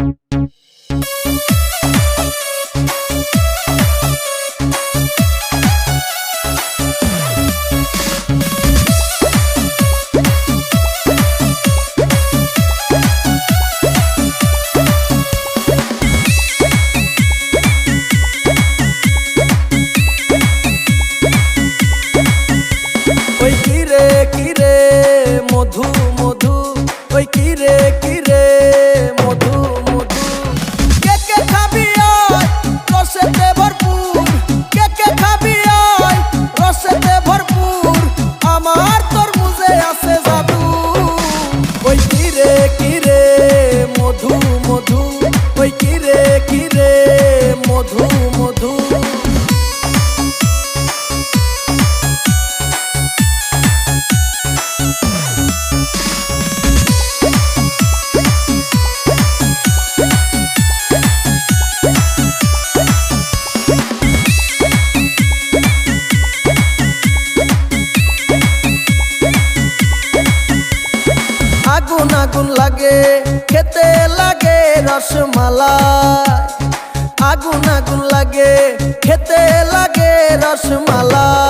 ওই মধু আগুন আগুন লাগে খেতে লাগে রসমালাই। আগুন আগুন লাগে খেতে লাগে রসমালাই।